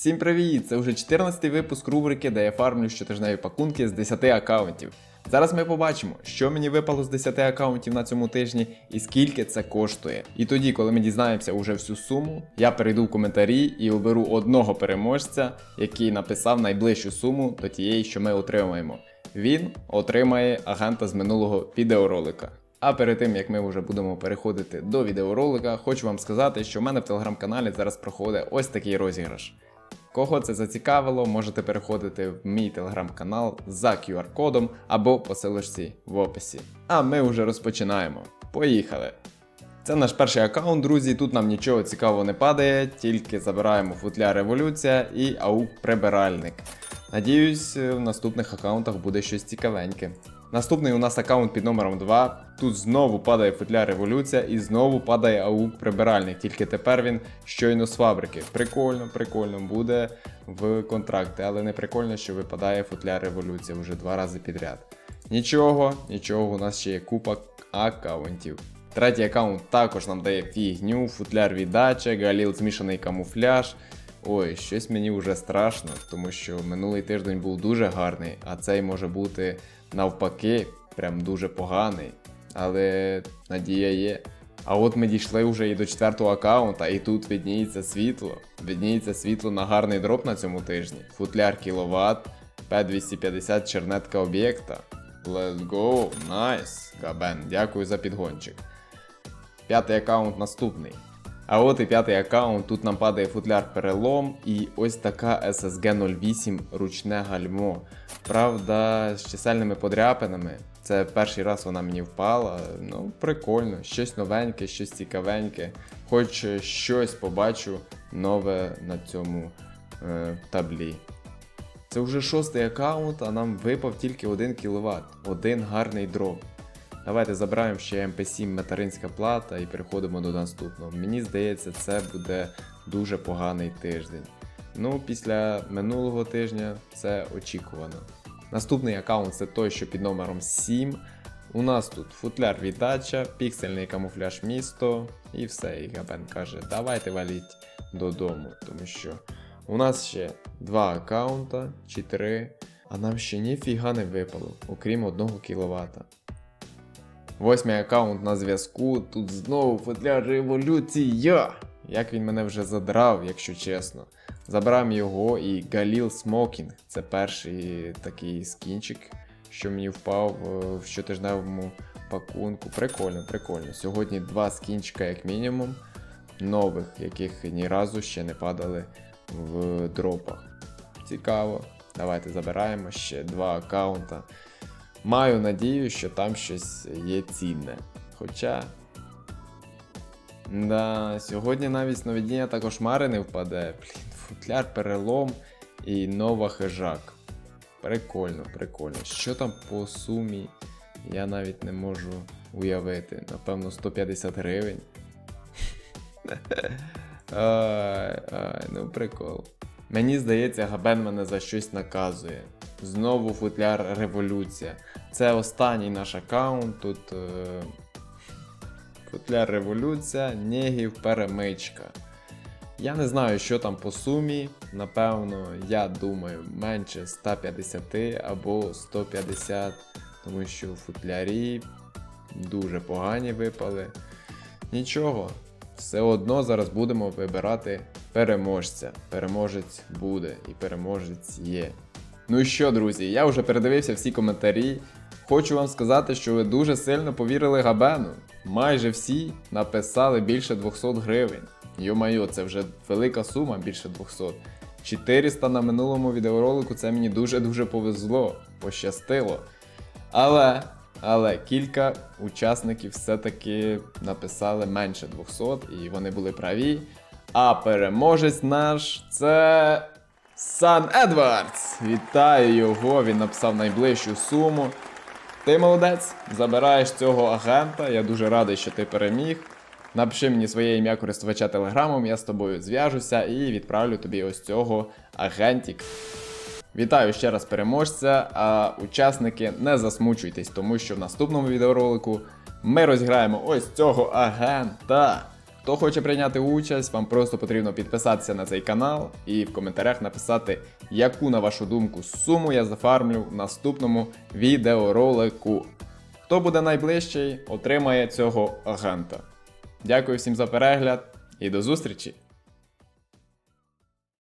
Всім привіт! Це вже 14-й випуск рубрики, де я фармлю щотижневі пакунки з 10 аккаунтів. Зараз ми побачимо, що мені випало з 10 аккаунтів на цьому тижні і скільки це коштує. І тоді, коли ми дізнаємося уже всю суму, я перейду в коментарі і оберу одного переможця, який написав найближчу суму до тієї, що ми отримаємо. Він отримає агента з минулого відеоролика. А перед тим як ми вже будемо переходити до відеоролика, хочу вам сказати, що в мене в телеграм-каналі зараз проходить ось такий розіграш. Кого це зацікавило, можете переходити в мій телеграм-канал за QR-кодом або по силочці в описі. А ми вже розпочинаємо. Поїхали! Це наш перший аккаунт, друзі. Тут нам нічого цікавого не падає, тільки забираємо футляр революція і аук прибиральник. Надіюсь, в наступних аккаунтах буде щось цікавеньке. Наступний у нас аккаунт під номером 2. Тут знову падає футля революція і знову падає аук прибиральник, тільки тепер він щойно з фабрики. Прикольно, прикольно буде в контракти, але не прикольно, що випадає футля революція вже два рази підряд. Нічого, нічого, у нас ще є купа аккаунтів. Третій аккаунт також нам дає фігню, футляр віддача, галіл змішаний камуфляж. Ой, щось мені вже страшно, тому що минулий тиждень був дуже гарний, а цей може бути навпаки, прям дуже поганий. Але надія є. А от ми дійшли вже і до четвертого аккаунта, і тут відніється світло. Відніється світло на гарний дроп на цьому тижні. Футляр кіловат, П250 чернетка об'єкта. Let's go, nice, Габен, дякую за підгончик. П'ятий аккаунт наступний. А от і п'ятий аккаунт, тут нам падає футляр перелом і ось така SSG 08 ручне гальмо. Правда, з чисельними подряпинами. Це перший раз вона мені впала. Ну, прикольно, щось новеньке, щось цікавеньке. Хоч щось побачу нове на цьому е, таблі. Це вже шостий аккаунт, а нам випав тільки 1 кВт. Один гарний дроп. Давайте забираємо ще MP7 материнська плата і переходимо до наступного. Мені здається, це буде дуже поганий тиждень. Ну, після минулого тижня це очікувано. Наступний аккаунт це той, що під номером 7. У нас тут футляр віддача, піксельний камуфляж місто і все. І Габен каже, давайте валіть додому, тому що у нас ще два аккаунта чи три, а нам ще ніфіга не випало, окрім 1 кВт. Восьмий аккаунт на зв'язку. Тут знову футляр революція. Як він мене вже задрав, якщо чесно. Забрав його і Галіл Смокінг. Це перший такий скінчик, що мені впав е, в щотижневому пакунку. Прикольно, прикольно. Сьогодні два скінчика, як мінімум, нових, яких ні разу ще не падали в дропах. Цікаво. Давайте забираємо ще два аккаунта. Маю надію, що там щось є цінне. Хоча. Да, сьогодні навіть сновидіння та кошмари не впаде. Блін, футляр, перелом і нова хижак. Прикольно, прикольно. Що там по сумі? Я навіть не можу уявити. Напевно, 150 гривень. Ай, ай, ну прикол. Мені здається, Габен мене за щось наказує. Знову футляр революція. Це останній наш аккаунт. Тут е... футляр революція, Негів перемичка. Я не знаю, що там по сумі. Напевно, я думаю, менше 150 або 150, тому що футлярі дуже погані випали. Нічого, все одно зараз будемо вибирати переможця. Переможець буде і переможець є. Ну і що, друзі, я вже передивився всі коментарі. Хочу вам сказати, що ви дуже сильно повірили Габену. Майже всі написали більше 200 гривень. Йо-майо, це вже велика сума, більше 200. 400 на минулому відеоролику це мені дуже-дуже повезло, пощастило. Але, але кілька учасників все-таки написали менше 200, і вони були праві. А переможець наш це. Сан Едвардс! Вітаю його! Він написав найближчу суму. Ти молодець, забираєш цього агента. Я дуже радий, що ти переміг. Напиши мені своє ім'я користувача телеграмом, я з тобою зв'яжуся і відправлю тобі ось цього агентік. Вітаю ще раз переможця, а учасники не засмучуйтесь, тому що в наступному відеоролику ми розіграємо ось цього агента. Хто хоче прийняти участь, вам просто потрібно підписатися на цей канал і в коментарях написати, яку, на вашу думку, суму я зафармлю в наступному відеоролику. Хто буде найближчий, отримає цього агента. Дякую всім за перегляд і до зустрічі!